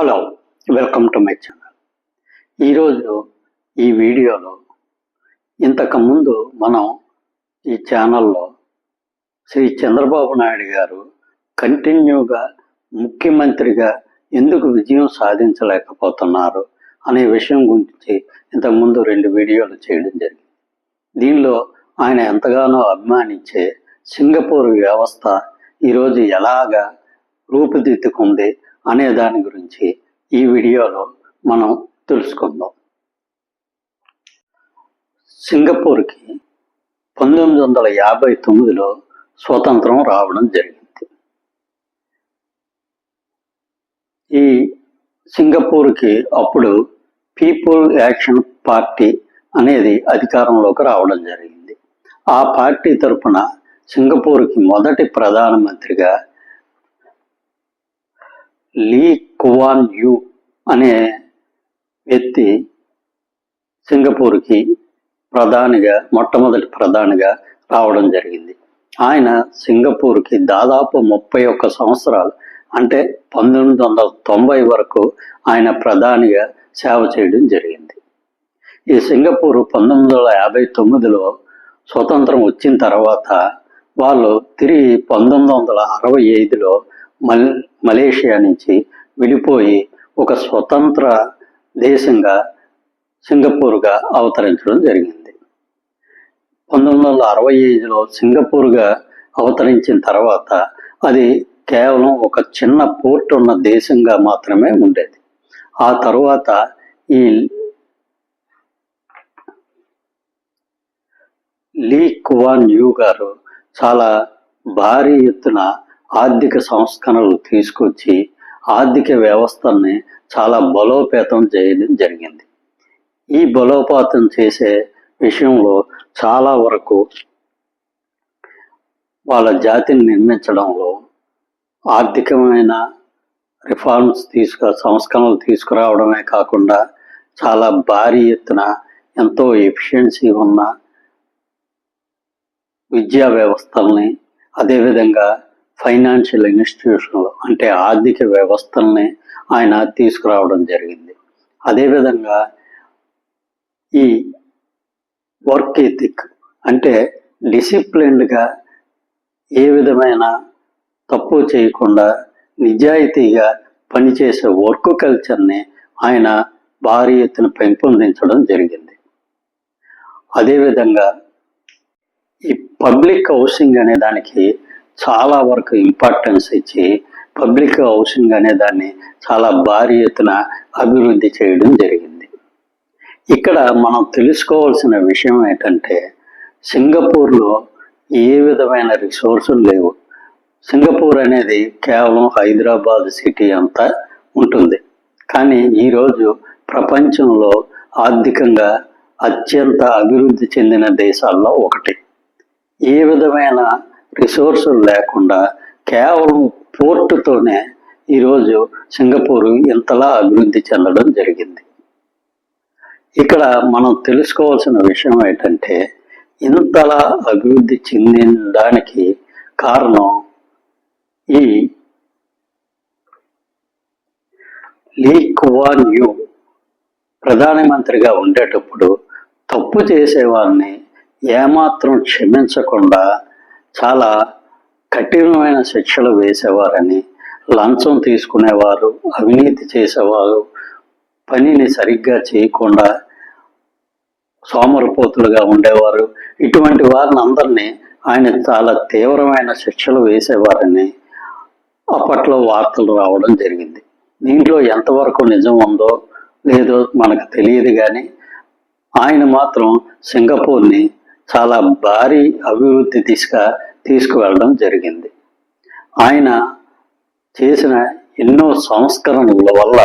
Hello welcome to my channel. ఈరోజు ఈ వీడియోలో ఇంతకుముందు మనం ఈ ఛానల్లో శ్రీ చంద్రబాబు నాయుడు గారు కంటిన్యూగా ముఖ్యమంత్రిగా ఎందుకు విజయం సాధించలేకపోతున్నారు అనే విషయం గురించి ఇంతకుముందు రెండు వీడియోలు చేయడం జరిగింది. దీనిలో ఆయన ఎంతగానో అభిమానించే సింగపూర్ వ్యవస్థ ఈరోజు ఎలాగా రూపుదిద్దుకుంది అనే దాని గురించి ఈ వీడియోలో మనం తెలుసుకుందాం. సింగపూర్కి పంతొమ్మిది వందల యాభై తొమ్మిదిలో స్వతంత్రం రావడం జరిగింది. ఈ సింగపూర్కి అప్పుడు పీపుల్ యాక్షన్ పార్టీ అనేది అధికారంలోకి రావడం జరిగింది. ఆ పార్టీ తరపున సింగపూర్కి మొదటి ప్రధానమంత్రిగా లీ కువాన్ యూ అనే వ్యక్తి సింగపూర్కి ప్రధానిగా మొట్టమొదటి ప్రధానిగా రావడం జరిగింది. ఆయన సింగపూర్కి దాదాపు ముప్పై ఒక్క సంవత్సరాలు అంటే పంతొమ్మిది వందల తొంభై వరకు ఆయన ప్రధానిగా సేవ చేయడం జరిగింది. ఈ సింగపూర్ పంతొమ్మిది వందల యాభై తొమ్మిదిలో స్వతంత్రం వచ్చిన తర్వాత వాళ్ళు తిరిగి పంతొమ్మిది వందల అరవై ఐదులో మల్ మలేషియా నుంచి విడిపోయి ఒక స్వతంత్ర దేశంగా సింగపూర్గా అవతరించడం జరిగింది. పంతొమ్మిది వందల అరవై ఐదులో సింగపూర్గా అవతరించిన తర్వాత అది కేవలం ఒక చిన్న పోర్ట్ ఉన్న దేశంగా మాత్రమే ఉండేది. ఆ తరువాత ఈ లీ కువాన్ యూ గారు చాలా భారీ ఎత్తున ఆర్థిక సంస్కరణలు తీసుకొచ్చి ఆర్థిక వ్యవస్థల్ని చాలా బలోపేతం చేయడం జరిగింది. ఈ బలోపేతం చేసే విషయంలో చాలా వరకు వాళ్ళ జాతిని నిర్మించడంలో ఆర్థికమైన రిఫార్మ్స్ తీసుకు సంస్కరణలు తీసుకురావడమే కాకుండా చాలా భారీ ఎత్తున ఎంతో ఎఫిషియన్సీ ఉన్న విద్యా వ్యవస్థల్ని అదేవిధంగా ఫైనాన్షియల్ ఇన్స్టిట్యూషన్లు అంటే ఆర్థిక వ్యవస్థల్ని ఆయన తీసుకురావడం జరిగింది. అదేవిధంగా ఈ వర్క్ ఎథిక్ అంటే డిసిప్లిన్డ్గా ఏ విధమైన తప్పు చేయకుండా నిజాయితీగా పనిచేసే వర్క్ కల్చర్ని ఆయన భారీ ఎత్తున పెంపొందించడం జరిగింది. అదేవిధంగా ఈ పబ్లిక్ హౌసింగ్ అనే దానికి చాలా వరకు ఇంపార్టెన్స్ ఇచ్చి పబ్లిక్ హౌసింగ్ అనే దాన్ని చాలా భారీ ఎత్తున అభివృద్ధి చేయడం జరిగింది. ఇక్కడ మనం తెలుసుకోవాల్సిన విషయం ఏంటంటే సింగపూర్లో ఏ విధమైన రిసోర్సులు లేవు. సింగపూర్ అనేది కేవలం హైదరాబాద్ సిటీ అంతా ఉంటుంది. కానీ ఈరోజు ప్రపంచంలో ఆర్థికంగా అత్యంత అభివృద్ధి చెందిన దేశాల్లో ఒకటి. ఏ విధమైన రిసోర్సులు లేకుండా కేవలం పోర్టుతోనే ఈరోజు సింగపూర్ ఇంతలా అభివృద్ధి చెందడం జరిగింది. ఇక్కడ మనం తెలుసుకోవాల్సిన విషయం ఏంటంటే ఇంతలా అభివృద్ధి చెందడానికి కారణం ఈ లీ కువాన్ యు ప్రధానమంత్రిగా ఉండేటప్పుడు తప్పు చేసేవారిని ఏమాత్రం క్షమించకుండా చాలా కఠినమైన శిక్షలు వేసేవారని లంచం తీసుకునేవారు అవినీతి చేసేవారు పనిని సరిగ్గా చేయకుండా సోమరపోతులుగా ఉండేవారు. ఇటువంటి వారిని అందరినీ ఆయన చాలా తీవ్రమైన శిక్షలు వేసేవారని అప్పట్లో వార్తలు రావడం జరిగింది. దీంట్లో ఎంతవరకు నిజం ఉందో లేదో మనకు తెలియదు కానీ ఆయన మాత్రం సింగపూర్ని చాలా భారీ అభివృద్ధి దిశగా తీసుకువెళ్ళడం జరిగింది. ఆయన చేసిన ఎన్నో సంస్కరణల వల్ల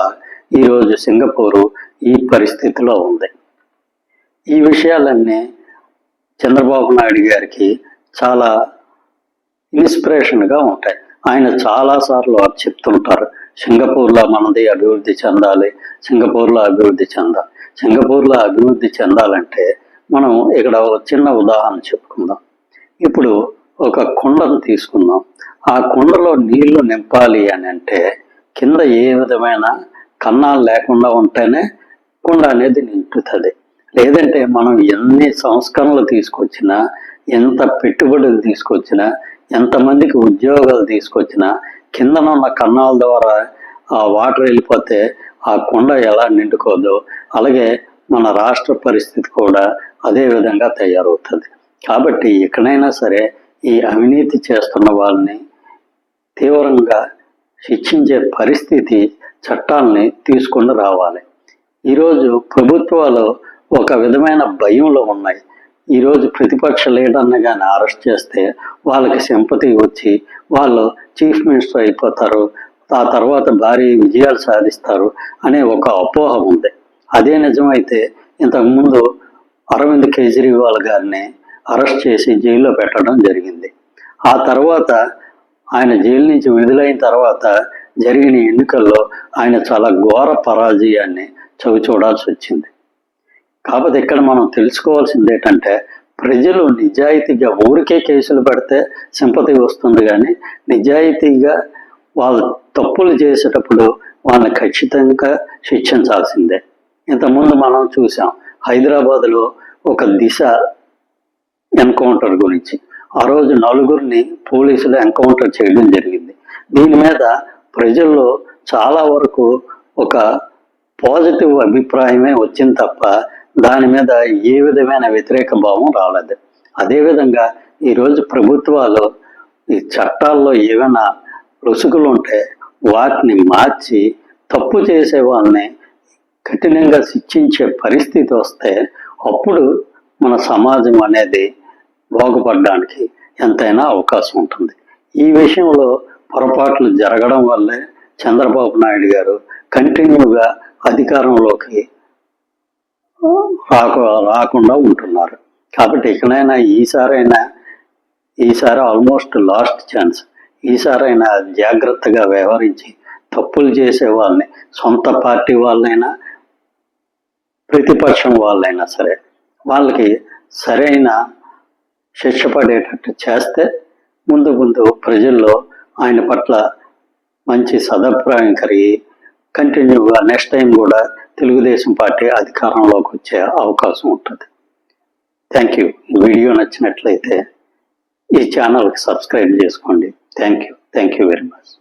ఈరోజు సింగపూరు ఈ పరిస్థితిలో ఉంది. ఈ విషయాలన్నీ చంద్రబాబు నాయుడు గారికి చాలా ఇన్స్పిరేషన్గా ఉంటాయి. ఆయన చాలాసార్లు అది చెప్తుంటారు సింగపూర్లో మనది అభివృద్ధి చెందాలి సింగపూర్లో అభివృద్ధి చెందాలి. సింగపూర్లో అభివృద్ధి చెందాలంటే మనం ఇక్కడ ఒక చిన్న ఉదాహరణ చెప్పుకుందాం. ఇప్పుడు ఒక కుండను తీసుకుందాం. ఆ కుండలో నీళ్ళు నింపాలి అని అంటే కింద ఏ విధమైన కన్నాలు లేకుండా ఉంటేనే కుండ అనేది నిండుతుంది లేదంటే మనం ఎన్ని సంస్కరణలు తీసుకొచ్చినా ఎంత పెట్టుబడులు తీసుకొచ్చినా ఎంతమందికి ఉద్యోగాలు తీసుకొచ్చినా కిందనున్న కన్నాల ద్వారా ఆ వాటర్ వెళ్ళిపోతే ఆ కుండ ఎలా నిండుకోదో అలాగే మన రాష్ట్ర పరిస్థితి కూడా అదే విధంగా తయారవుతుంది. కాబట్టి ఎక్కడైనా సరే ఈ అవినీతి చేస్తున్న వాళ్ళని తీవ్రంగా శిక్షించే పరిస్థితి చట్టాలని తీసుకొని రావాలి. ఈరోజు ప్రభుత్వాలు ఒక విధమైన భయంలో ఉన్నాయి. ఈరోజు ప్రతిపక్ష లీడర్ని కానీ అరెస్ట్ చేస్తే వాళ్ళకి సింపతి వచ్చి వాళ్ళు చీఫ్ మినిస్టర్ అయిపోతారు ఆ తర్వాత భారీ విజయాలు సాధిస్తారు అనే ఒక అపోహ ఉంది. అదే నిజమైతే ఇంతకుముందు అరవింద్ కేజ్రీవాల్ గారిని అరెస్ట్ చేసి జైల్లో పెట్టడం జరిగింది. ఆ తర్వాత ఆయన జైలు నుంచి విడుదలైన తర్వాత జరిగిన ఎన్నికల్లో ఆయన చాలా ఘోర పరాజయాన్ని చవి చూడాల్సి వచ్చింది. కాకపోతే ఇక్కడ మనం తెలుసుకోవాల్సింది ఏంటంటే ప్రజలు నిజాయితీగా ఊరికే కేసులు పెడితే సింపతి వస్తుంది కానీ నిజాయితీగా వాళ్ళు తప్పులు చేసేటప్పుడు వాళ్ళని ఖచ్చితంగా శిక్షించాల్సిందే. ఇంతకుముందు మనం చూసాం హైదరాబాద్లో ఒక దిశ ఎన్కౌంటర్ గురించి. ఆ రోజు నలుగురిని పోలీసులు ఎన్కౌంటర్ చేయడం జరిగింది. దీని మీద ప్రజల్లో చాలా వరకు ఒక పాజిటివ్ అభిప్రాయమే వచ్చింది తప్ప దాని మీద ఏ విధమైన వ్యతిరేక భావం రాలేదు. అదేవిధంగా ఈరోజు ప్రభుత్వాలు ఈ చట్టాల్లో ఏమైనా రుసుకులు ఉంటే వాటిని మార్చి తప్పు చేసే వాళ్ళని కఠినంగా శిక్షించే పరిస్థితి వస్తే అప్పుడు మన సమాజం అనేది బాగుపడడానికి ఎంతైనా అవకాశం ఉంటుంది. ఈ విషయంలో పొరపాట్లు జరగడం వల్లే చంద్రబాబు నాయుడు గారు కంటిన్యూగా అధికారంలోకి రాకు రాకుండా ఉంటున్నారు. కాబట్టి ఇకనైనా ఈసారైనా ఈసారి ఆల్మోస్ట్ లాస్ట్ ఛాన్స్ ఈసారైనా జాగ్రత్తగా వ్యవహరించి తప్పులు చేసే వాళ్ళని సొంత పార్టీ వాళ్ళైనా ప్రతిపక్షం వాళ్ళైనా సరే వాళ్ళకి సరైన శిక్ష పడేటట్టు చేస్తే ముందు ముందు ప్రజల్లో ఆయన పట్ల మంచి సదభిప్రాయం కలిగి కంటిన్యూగా నెక్స్ట్ టైం కూడా తెలుగుదేశం పార్టీ అధికారంలోకి వచ్చే అవకాశం ఉంటుంది. థ్యాంక్ యూ ఈ వీడియో నచ్చినట్లయితే ఈ ఛానల్కి సబ్స్క్రైబ్ చేసుకోండి. Thank you thank you very much